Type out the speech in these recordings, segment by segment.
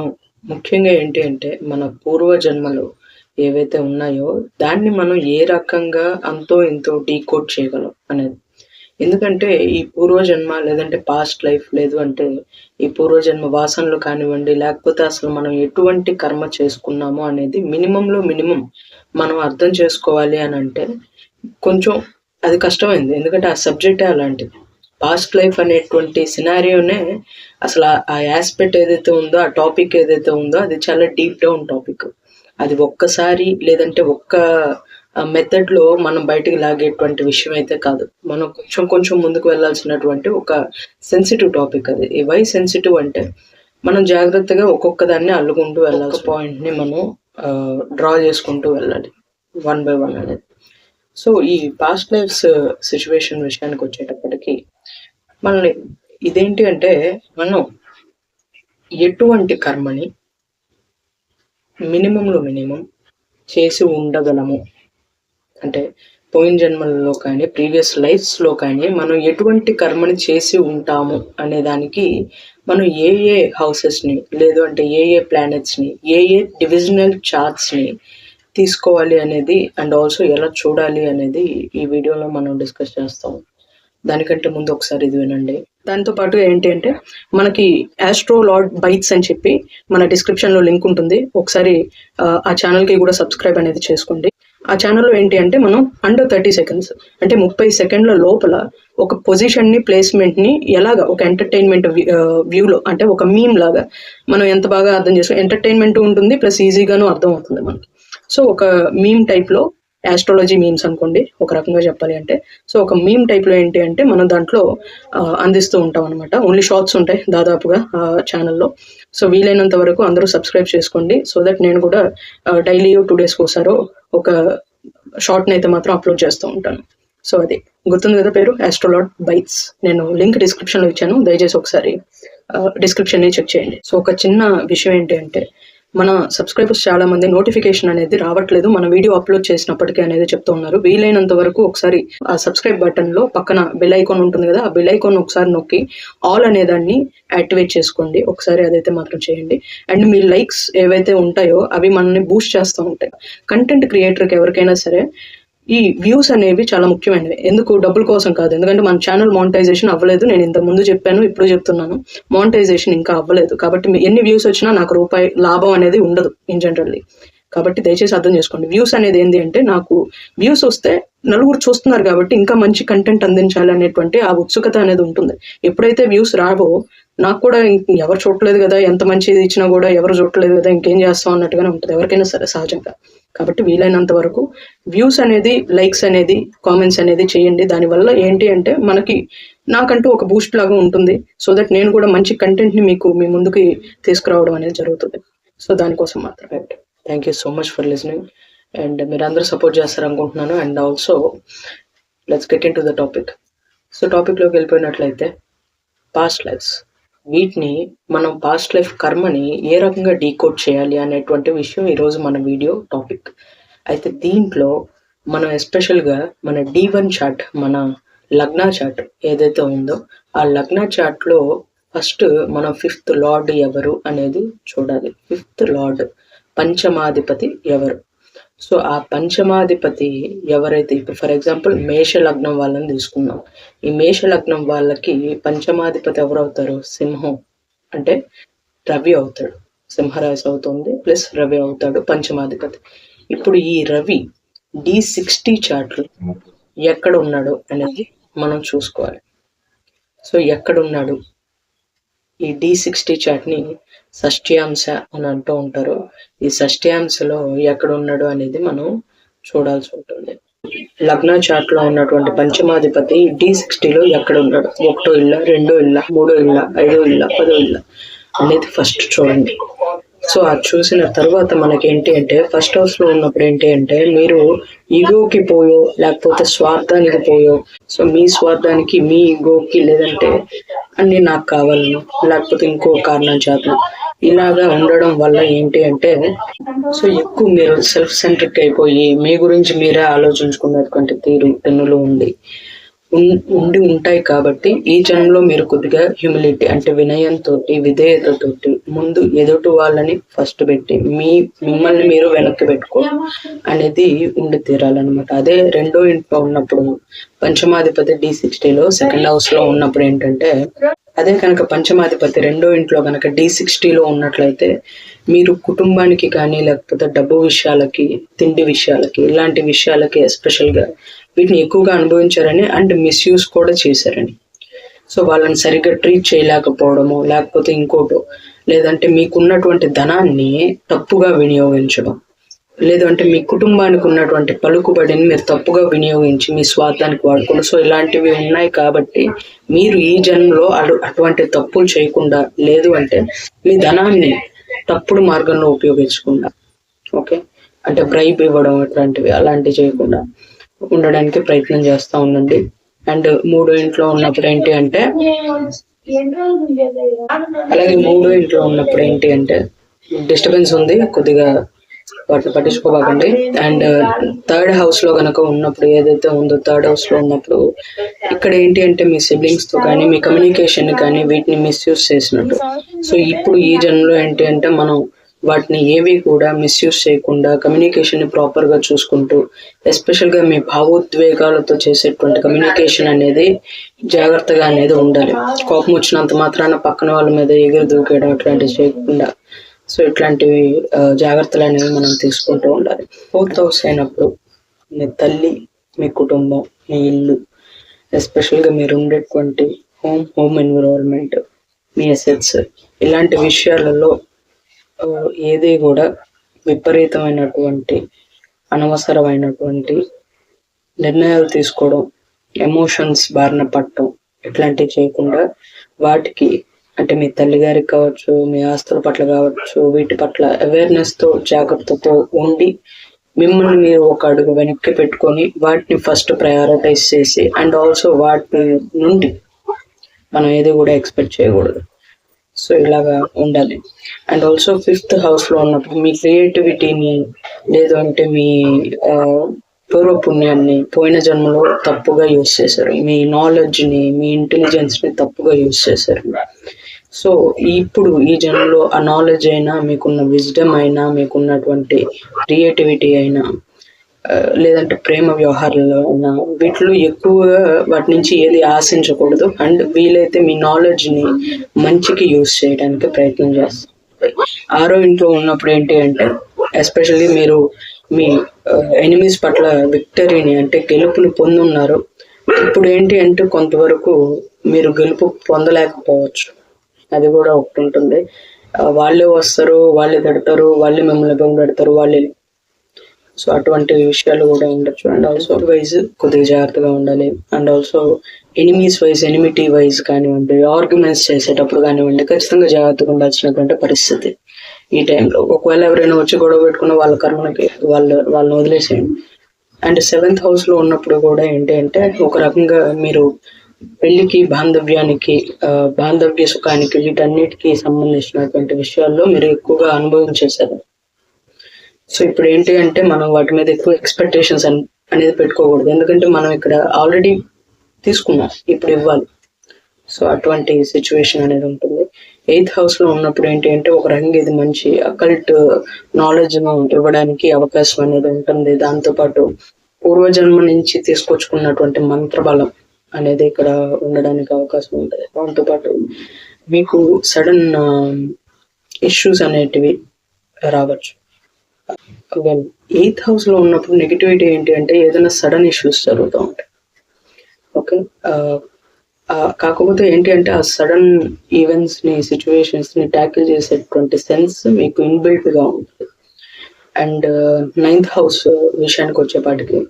మనం ముఖ్యంగా ఏంటి అంటే మన పూర్వ జన్మలు ఏవైతే ఉన్నాయో దాన్ని మనం ఏ రకంగా అంతో ఇంతో డీకోడ్ చేయగలం అనేది. ఎందుకంటే ఈ పూర్వజన్మ లేదంటే పాస్ట్ లైఫ్ లేదు అంటే ఈ పూర్వజన్మ వాసనలు కానివ్వండి లేకపోతే అసలు మనం ఎటువంటి కర్మ చేసుకున్నామో అనేది మినిమంలో మినిమం మనం అర్థం చేసుకోవాలి అని అంటే కొంచెం అది కష్టమైంది. ఎందుకంటే ఆ సబ్జెక్టే అలాంటిది. పాస్ట్ లైఫ్ అనేటువంటి సినారియోనే అసలు ఆ- యాస్పెక్ట్ ఏదైతే ఉందో ఆ టాపిక్ ఏదైతే ఉందో అది చాలా డీప్ డౌన్ టాపిక్ అది ఒక్కసారి లేదంటే ఒక్క మెథడ్లో మనం బయటికి లాగేటువంటి విషయం అయితే కాదు. మనం కొంచెం కొంచెం ముందుకు వెళ్ళాల్సినటువంటి ఒక సెన్సిటివ్ టాపిక్ అది. ఈ వై సెన్సిటివ్ అంటే మనం జాగ్రత్తగా ఒక్కొక్క దాన్ని అల్లుకుంటూ వెళ్ళాలి పాయింట్ని మనం డ్రా చేసుకుంటూ వెళ్ళాలి. వన్ బై వన్ అనేది. సో ఈ పాస్ట్ లైఫ్స్ సిచ్యువేషన్ విషయానికి వచ్చేటప్పటికి మనల్ని ఇదేంటి అంటే మనం ఎటువంటి కర్మని మినిమంలో మినిమం చేసి ఉండగలము. అంటే పోయిన జన్మలలో కానీ ప్రీవియస్ లైఫ్స్లో కానీ మనం ఎటువంటి కర్మని చేసి ఉంటాము అనే దానికి మనం ఏ ఏ హౌసెస్ని లేదు అంటే ఏ ఏ ప్లానెట్స్ని ఏ ఏ డివిజనల్ చార్ట్స్ని తీసుకోవాలి అనేది అండ్ ఆల్సో ఎలా చూడాలి అనేది ఈ వీడియోలో మనం డిస్కస్ చేస్తాం దానికంటే ముందు ఒకసారి ఇది వినండి. దాంతో పాటు ఏంటి అంటే మనకి ఆస్ట్రో లార్డ్ బైట్స్ అని చెప్పి మన డిస్క్రిప్షన్లో లింక్ ఉంటుంది. ఒకసారి ఆ, ఛానల్కి కూడా సబ్స్క్రైబ్ అనేది చేసుకోండి. ఆ ఛానల్లో ఏంటి అంటే మనం అండర్ థర్టీ సెకండ్స్ అంటే ముప్పై సెకండ్ల లోపల ఒక పొజిషన్ని ప్లేస్మెంట్ని ఎలాగ ఒక ఎంటర్టైన్మెంట్ వ్యూలో అంటే ఒక మీమ్ లాగా మనం ఎంత బాగా అర్థం చేసుకో ఎంటర్టైన్మెంట్ ఉంటుంది ప్లస్ ఈజీగాను అర్థం అవుతుంది మనకి. సో ఒక మీమ్ టైప్ యాస్ట్రాలజీ మీమ్స్ అనుకోండి ఒక రకంగా చెప్పాలి అంటే. సో ఒక మీమ్ టైప్లో ఏంటి అంటే మనం దాంట్లో అందిస్తూ ఉంటాం అనమాట ఓన్లీ షార్ట్స్ ఉంటాయి దాదాపుగా ఛానల్లో సో వీలైనంత వరకు అందరూ సబ్స్క్రైబ్ చేసుకోండి. సో దట్ నేను కూడా డైలీ టూ డేస్కి ఒకసారో ఒక షార్ట్ని అయితే మాత్రం అప్లోడ్ చేస్తూ ఉంటాను. సో అది. గుర్తుంది కదా పేరు? ఆస్ట్రోలాట్ బైట్స్ నేను లింక్ డిస్క్రిప్షన్లో ఇచ్చాను. దయచేసి ఒకసారి డిస్క్రిప్షన్ చెక్ చేయండి. సో ఒక చిన్న విషయం ఏంటి అంటే మన సబ్స్క్రైబర్స్ చాలా మంది నోటిఫికేషన్ అనేది రావట్లేదు. మన వీడియో అప్లోడ్ చేసినప్పటికీ అనేది చెప్తూ ఉన్నారు. వీలైనంత వరకు ఒకసారి ఆ సబ్స్క్రైబ్ బటన్లో పక్కన బెల్ ఐకాన్ ఉంటుంది కదా ఆ బెల్ ఐకాన్ ఒకసారి నొక్కి ఆల్ అనే దాన్ని యాక్టివేట్ చేసుకోండి. ఒకసారి అదైతే మాత్రం చేయండి. అండ్ మీ లైక్స్ ఏవైతే ఉంటాయో అవి మనల్ని బూస్ట్ చేస్తూ ఉంటాయి. కంటెంట్ క్రియేటర్కి ఎవరికైనా సరే ఈ వ్యూస్ అనేవి చాలా ముఖ్యమైనవి. ఎందుకు? డబ్బుల కోసం కాదు. ఎందుకంటే మన ఛానల్ మానిటైజేషన్ అవ్వలేదు. నేను ఇంత ముందు చెప్పాను ఇప్పుడు చెప్తున్నాను. మానిటైజేషన్ ఇంకా అవ్వలేదు. కాబట్టి ఎన్ని వ్యూస్ వచ్చినా నాకు రూపాయి లాభం అనేది ఉండదు ఇన్ జనరల్లీ కాబట్టి దయచేసి అర్థం చేసుకోండి. వ్యూస్ అనేది ఏంటి అంటే నాకు వ్యూస్ వస్తే నలుగురు చూస్తున్నారు కాబట్టి ఇంకా మంచి కంటెంట్ అందించాలి అనేటువంటి ఆ ఉత్సుకత అనేది ఉంటుంది. ఎప్పుడైతే వ్యూస్ రావో నాకు కూడా ఎవరు చూడలేదు కదా ఎంత మంచిది ఇచ్చినా కూడా ఎవరు చూడలేదు కదా ఇంకేం చేస్తాం అన్నట్టుగానే ఉంటుంది. ఎవరికైనా సరే సహజంగా. కాబట్టి వీలైనంత వరకు వ్యూస్ అనేది లైక్స్ అనేది కామెంట్స్ అనేది చేయండి. దానివల్ల ఏంటి అంటే మనకి నాకంటూ ఒక బూస్ట్ లాగా ఉంటుంది. సో దట్ నేను కూడా మంచి కంటెంట్ని మీకు మీ ముందుకి తీసుకురావడం అనేది జరుగుతుంది. సో దానికోసం మాత్రమే. Thank you so much for listening and మీరు అందరూ సపోర్ట్ చేస్తారు అనుకుంటున్నాను. And also let's get into the topic so టాపిక్లోకి వెళ్ళిపోయినట్లయితే పాస్ట్ లైఫ్స్ వీటిని మనం పాస్ట్ లైఫ్ కర్మని ఏ రకంగా డీకోడ్ చేయాలి అనేటువంటి విషయం ఈరోజు మన వీడియో టాపిక్ అయితే దీంట్లో మనం ఎస్పెషల్గా మన డి వన్ చార్ట్ మన లగ్నా చార్ట్ ఏదైతే ఉందో ఆ లగ్నా చార్ట్లో ఫస్ట్ మనం ఫిఫ్త్ లార్డ్ ఎవరు అనేది చూడాలి. ఫిఫ్త్ లార్డ్ పంచమాధిపతి ఎవరు? సో ఆ పంచమాధిపతి ఎవరైతే ఇప్పుడు ఫర్ ఎగ్జాంపుల్ మేష లగ్నం వాళ్ళని తీసుకుందాం. ఈ మేష లగ్నం వాళ్ళకి పంచమాధిపతి ఎవరు అవుతారు సింహం. అంటే రవి అవుతాడు. సింహరాశి అవుతుంది ప్లస్ రవి అవుతాడు పంచమాధిపతి. ఇప్పుడు ఈ రవి డి సిక్స్టీ చార్ట్లు ఎక్కడ ఉన్నాడు అనేది మనం చూసుకోవాలి. సో ఎక్కడ ఉన్నాడు ఈ డి సిక్స్టీ చార్ట్ని షష్ట్యాంశ అని అంటూ ఉంటారు. ఈ షష్ట్యాంశలో ఎక్కడ ఉన్నాడు అనేది మనం చూడాల్సి ఉంటుంది. లగ్న చార్ట్లో ఉన్నటువంటి పంచమాధిపతి డి సిక్స్టీలో ఎక్కడ ఉన్నాడు ఒకటో ఇళ్ళ రెండో ఇళ్ళ మూడో ఇళ్ళ ఐదో ఇళ్ళ పదో ఇళ్ళ అనేది ఫస్ట్ చూడండి. సో అది చూసిన తర్వాత మనకి ఏంటి అంటే ఫస్ట్ హౌస్లో ఉన్నప్పుడు ఏంటి అంటే మీరు ఈగోకి పోయో లేకపోతే స్వార్థానికి పోయో సో మీ స్వార్థానికి మీ ఈగోకి లేదంటే అన్ని నాకు కావాలను లేకపోతే ఇంకో కారణం చేత ఇలాగా ఉండడం వల్ల ఏంటి అంటే సో ఎక్కువ మీరు సెల్ఫ్ సెంట్రిక్ అయిపోయి మీ గురించి మీరే ఆలోచించుకున్నటువంటి తీరు పెన్నులు ఉంది. ఉండి ఉంటాయి కాబట్టి ఈ జన్మలో మీరు కొద్దిగా హ్యూమిలిటీ అంటే వినయంతో విధేయతతోటి ముందు ఎదుటి వాళ్ళని ఫస్ట్ పెట్టి మీ మిమ్మల్ని మీరు వెనక్కి పెట్టుకో అనేది ఉండి తీరాలన్నమాట. అదే రెండో ఇంట్లో ఉన్నప్పుడు పంచమాధిపతి డి సిక్స్టీలో సెకండ్ హౌస్లో ఉన్నప్పుడు ఏంటంటే అదే కనుక పంచమాధిపతి రెండో ఇంట్లో కనుక డి సిక్స్టీలో ఉన్నట్లయితే మీరు కుటుంబానికి కానీ లేకపోతే డబ్బు విషయాలకి తిండి విషయాలకి ఇలాంటి విషయాలకి ఎస్పెషల్గా వీటిని ఎక్కువగా అనుభవించారని అండ్ మిస్యూజ్ కూడా చేశారని. సో వాళ్ళని సరిగ్గా ట్రీట్ చేయలేకపోవడము లేకపోతే ఇంకోటో లేదంటే మీకున్నటువంటి ధనాన్ని తప్పుగా వినియోగించడం లేదంటే మీ కుటుంబానికి ఉన్నటువంటి పలుకుబడిని మీరు తప్పుగా వినియోగించి మీ స్వార్థానికి వాడుకోండి సో ఇలాంటివి ఉన్నాయి కాబట్టి మీరు ఈ జన్మలో అటు అటువంటి తప్పులు చేయకుండా లేదు అంటే మీ ధనాన్ని తప్పుడు మార్గంలో ఉపయోగించకుండా ఓకే? అంటే బ్రైబ్ ఇవ్వడం అట్లాంటివి అలాంటివి చేయకుండా. ఉండడానికి ప్రయత్నం చేస్తూ ఉండండి. అండ్ మూడో ఇంట్లో ఉన్నప్పుడు ఏంటి అంటే అలాగే మూడో ఇంట్లో ఉన్నప్పుడు ఏంటి అంటే డిస్టర్బెన్స్ ఉంది కొద్దిగా వాటిని పట్టించుకోబాకండి. అండ్ uh, థర్డ్ హౌస్లో కనుక ఉన్నప్పుడు ఏదైతే ఉందో థర్డ్ హౌస్లో ఉన్నప్పుడు ఇక్కడ ఏంటి అంటే మీ సిబ్లింగ్స్తో కానీ మీ కమ్యూనికేషన్ కానీ వీటిని మిస్యూజ్ చేసినట్టు. సో ఇప్పుడు ఈ జన్మలో ఏంటి అంటే మనం వాటిని ఏవి కూడా మిస్యూజ్ చేయకుండా కమ్యూనికేషన్ ప్రాపర్గా ప్రాపర్గా చూసుకుంటూ ఎస్పెషల్గా మీ భావోద్వేగాలతో చేసేటువంటి కమ్యూనికేషన్ అనేది జాగ్రత్తగా అనేది ఉండాలి. కోపం వచ్చినంత మాత్రాన పక్కన వాళ్ళ మీద ఎగురు దూకేయడం అట్లాంటివి చేయకుండా సో ఇట్లాంటివి జాగ్రత్తలు అనేవి మనం తీసుకుంటూ ఉండాలి. ఫోర్త్ హౌస్ అయినప్పుడు మీ తల్లి మీ కుటుంబం మీ ఇల్లు ఎస్పెషల్గా మీరు ఉండేటువంటి హోమ్ హోమ్ ఎన్విరాన్మెంట్ మీ అసెట్స్ ఇలాంటి విషయాలలో ఏది కూడా విపరీతమైనటువంటి అనవసరమైనటువంటి నిర్ణయాలు తీసుకోవడం ఎమోషన్స్ బారిన పట్టడం ఇట్లాంటివి చేయకుండా వాటికి అంటే మీ తల్లిగారికి కావచ్చు మీ ఆస్తుల పట్ల కావచ్చు వీటి పట్ల అవేర్నెస్తో జాగ్రత్తతో ఉండి మిమ్మల్ని మీరు ఒక అడుగు వెనక్కి పెట్టుకొని వాటిని ఫస్ట్ ప్రయారిటైజ్ చేసి అండ్ ఆల్సో వాటి నుండి మనం ఏది కూడా ఎక్స్పెక్ట్ చేయకూడదు. సో ఇలాగా ఉండాలి. అండ్ ఆల్సో ఫిఫ్త్ హౌస్లో ఉన్నప్పుడు మీ క్రియేటివిటీని లేదు అంటే మీ పూర్వపుణ్యాన్ని పూర్వ పుణ్యాన్ని పోయిన జన్మలో తప్పుగా యూస్ చేశారు. మీ నాలెడ్జ్ని మీ ఇంటెలిజెన్స్ని తప్పుగా యూస్ చేశారు. సో ఇప్పుడు ఈ జన్మలో ఆ నాలెడ్జ్ అయినా మీకున్న విజ్డమ్ అయినా మీకున్నటువంటి క్రియేటివిటీ అయినా లేదంటే ప్రేమ వ్యవహారాల్లో అయినా వీటిలో ఎక్కువగా వాటి నుంచి ఏది ఆశించకూడదు. అండ్ వీలైతే మీ నాలెడ్జ్ని మంచికి యూస్ చేయడానికి ప్రయత్నం చేస్తాం. ఆరో ఇంట్లో ఉన్నప్పుడు ఏంటి అంటే ఎస్పెషల్లీ మీరు మీ ఎనిమీస్ పట్ల విక్టరీని అంటే గెలుపుని పొందున్నారు. ఇప్పుడు ఏంటి అంటే కొంతవరకు మీరు గెలుపు పొందలేకపోవచ్చు. అది కూడా ఒకటి ఉంటుంది. వాళ్ళే వస్తారు వాళ్ళే తిడతారు వాళ్ళే మిమ్మల్ని ఇబ్బంది పెడతారు వాళ్ళే సో అటువంటి విషయాలు కూడా ఉండొచ్చు. అండ్ ఆల్సో వైజ్ కొద్దిగా జాగ్రత్తగా ఉండాలి. And also enemies wise enmity wise కానివ్వండి ఆర్గ్యుమెంట్స్ చేసేటప్పుడు కానివ్వండి ఖచ్చితంగా జాగ్రత్తగా ఉండాల్సినటువంటి పరిస్థితి ఈ టైంలో ఒకవేళ ఎవరైనా వచ్చి గొడవ పెట్టుకున్న వాళ్ళ కర్మలకి వాళ్ళ వాళ్ళని వదిలేసేయండి. అండ్ సెవెంత్ హౌస్లో ఉన్నప్పుడు కూడా ఏంటి అంటే ఒక రకంగా మీరు పెళ్ళికి బాంధవ్యానికి బాంధవ్య సుఖానికి వీటన్నిటికీ సంబంధించినటువంటి విషయాల్లో మీరు ఎక్కువగా అనుభవించేశారు సో ఇప్పుడు ఏంటి అంటే మనం వాటి మీద ఎక్కువ ఎక్స్పెక్టేషన్స్ అనేది పెట్టుకోకూడదు. ఎందుకంటే మనం ఇక్కడ ఆల్రెడీ తీసుకున్నాం. ఇప్పుడు ఇవ్వాలి. సో అటువంటి సిచ్యువేషన్ అనేది ఉంటుంది. ఎయిత్ హౌస్లో ఉన్నప్పుడు ఏంటి అంటే ఒక రకంగా ఇది మంచి అకల్ట్ నాలెడ్జ్ను ఇవ్వడానికి అవకాశం అనేది ఉంటుంది. దాంతో పాటు పూర్వజన్మ నుంచి తీసుకొచ్చుకున్నటువంటి మంత్ర బలం అనేది ఇక్కడ ఉండడానికి అవకాశం ఉంటుంది. దాంతోపాటు మీకు సడన్ ఇష్యూస్ అనేటివి రావచ్చు. ఎయిత్ హౌస్లో ఉన్నప్పుడు నెగిటివిటీ ఏంటి అంటే ఏదైనా సడన్ ఇష్యూస్ జరుగుతూ ఉంటాయి. ఓకే కాకపోతే ఏంటి అంటే ఆ సడన్ ఈవెంట్స్ని సిచ్యువేషన్స్ని ట్యాకిల్ చేసేటువంటి సెన్స్ మీకు ఇన్బిల్ట్గా ఉంటుంది. అండ్ నైన్త్ హౌస్ విషయానికి వచ్చేపాటికి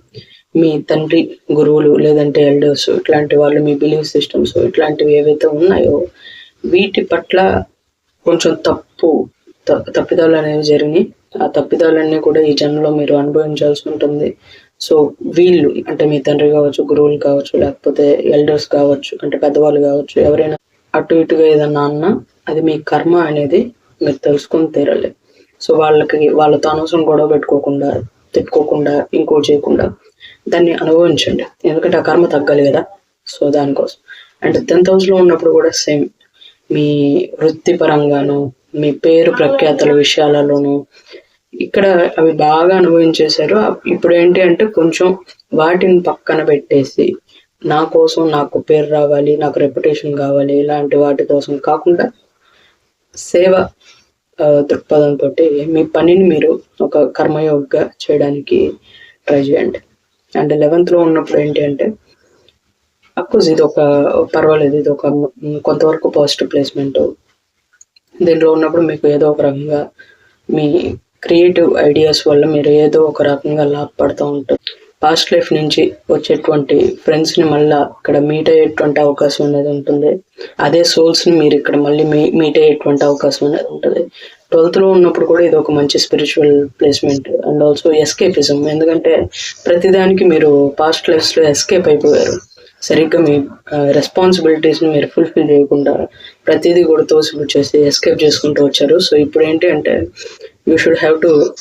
మీ తండ్రి గురువులు లేదంటే ఎల్డర్స్ ఇట్లాంటి వాళ్ళు మీ బిలీఫ్ సిస్టమ్స్ ఇట్లాంటివి ఏవైతే ఉన్నాయో వీటి పట్ల కొంచెం తప్పు తప్పిదాలు అనేవి జరిగినాయి ఆ తప్పిదాలన్నీ కూడా ఈ జన్మలో మీరు అనుభవించాల్సి ఉంటుంది. సో వీళ్ళు అంటే మీ తండ్రి కావచ్చు గురువులు కావచ్చు లేకపోతే ఎల్డర్స్ కావచ్చు అంటే పెద్దవాళ్ళు కావచ్చు ఎవరైనా అటు ఇటుగా ఏదన్నా అన్నా అది మీ కర్మ అనేది మీరు తెలుసుకొని తీరాలి. సో వాళ్ళకి వాళ్ళతో అనవసరం గొడవ పెట్టుకోకుండా తిట్టుకోకుండా ఇంకో చేయకుండా దాన్ని అనుభవించండి. ఎందుకంటే ఆ కర్మ తగ్గాలి కదా. సో దానికోసం. అండ్ టెన్త్ హౌస్లో ఉన్నప్పుడు కూడా సేమ్. మీ వృత్తిపరంగాను మీ పేరు ప్రఖ్యాతల విషయాలలోనూ ఇక్కడ అవి బాగా అనుభవించేశారు. ఇప్పుడు ఏంటి అంటే కొంచెం వాటిని పక్కన పెట్టేసి నా కోసం నాకు పేరు రావాలి నాకు రెప్యుటేషన్ కావాలి ఇలాంటి వాటి కోసం కాకుండా సేవ దృక్పథం దృక్పథంతో మీ పనిని మీరు ఒక కర్మయోగ్గా చేయడానికి ట్రై చేయండి. అండ్ లెవెన్త్లో ఉన్నప్పుడు ఏంటి అంటే అఫ్కోర్స్ ఇది ఒక పర్వాలేదు ఇది ఒక కొంతవరకు పాజిటివ్ ప్లేస్మెంట్ దీంట్లో ఉన్నప్పుడు మీకు ఏదో ఒక రకంగా మీ క్రియేటివ్ ఐడియాస్ వల్ల మీరు ఏదో ఒక రకంగా లాభపడుతూ ఉంటారు. పాస్ట్ లైఫ్ నుంచి వచ్చేటువంటి ఫ్రెండ్స్ని మళ్ళీ ఇక్కడ మీట్ అయ్యేటువంటి అవకాశం అనేది ఉంటుంది. అదే సోల్స్ని మీరు ఇక్కడ మళ్ళీ మీ మీట్ అయ్యేటువంటి అవకాశం అనేది ఉంటుంది. ట్వెల్త్లో ఉన్నప్పుడు కూడా ఇది ఒక మంచి spiritual placement and also escapism. ఎందుకంటే ప్రతిదానికి మీరు పాస్ట్ లైఫ్స్లో ఎస్కేప్ అయిపోయారు. సరిగ్గా మీ రెస్పాన్సిబిలిటీస్ని మీరు ఫుల్ఫిల్ చేయకుండా ప్రతిదీ కూడా తోసిపుచ్చేసి ఎస్కేప్ చేసుకుంటూ వచ్చారు. సో ఇప్పుడు ఏంటి అంటే యూ షుడ్ హ్యావ్ టు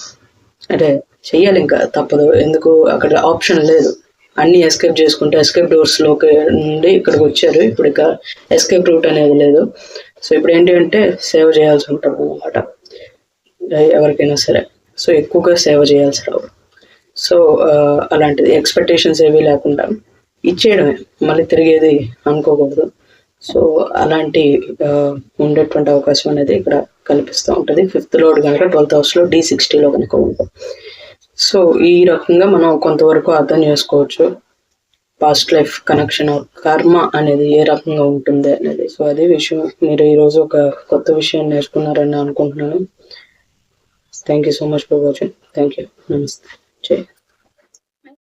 అంటే చెయ్యాలి ఇంకా తప్పదు. ఎందుకు? అక్కడ ఆప్షన్ లేదు. అన్ని ఎస్కేప్ చేసుకుంటే ఎస్కేప్ డోర్స్లోకి నుండి ఇక్కడికి వచ్చారు. ఇప్పుడు ఇక ఎస్కేప్ రూట్ అనేది లేదు. సో ఇప్పుడు ఏంటి అంటే సేవ చేయాల్సి ఉంటుంది అనమాట ఎవరికైనా సరే. సో ఎక్కువగా సేవ చేయాల్సి రావు. సో అలాంటిది. ఎక్స్పెక్టేషన్స్ ఏవి లేకుండా ఇచ్చేయడమే. మళ్ళీ తిరిగేది అనుకోకూడదు. సో అలాంటి ఉండేటువంటి అవకాశం అనేది ఇక్కడ కనిపిస్తూ ఉంటుంది. ఫిఫ్త్ లోడ్ కనుక ట్వెల్త్ హౌస్లో డి సిక్స్టీలో కనుక ఉంటుంది సో ఈ రకంగా మనం కొంతవరకు అర్థం చేసుకోవచ్చు. పాస్ట్ లైఫ్ కనెక్షన్ కర్మ అనేది ఏ రకంగా ఉంటుంది అనేది. సో అదే విషయం మీరు ఈరోజు ఒక కొత్త విషయం నేర్చుకున్నారని అనుకుంటున్నాను. Thank you so much for watching thank you నమస్తే జై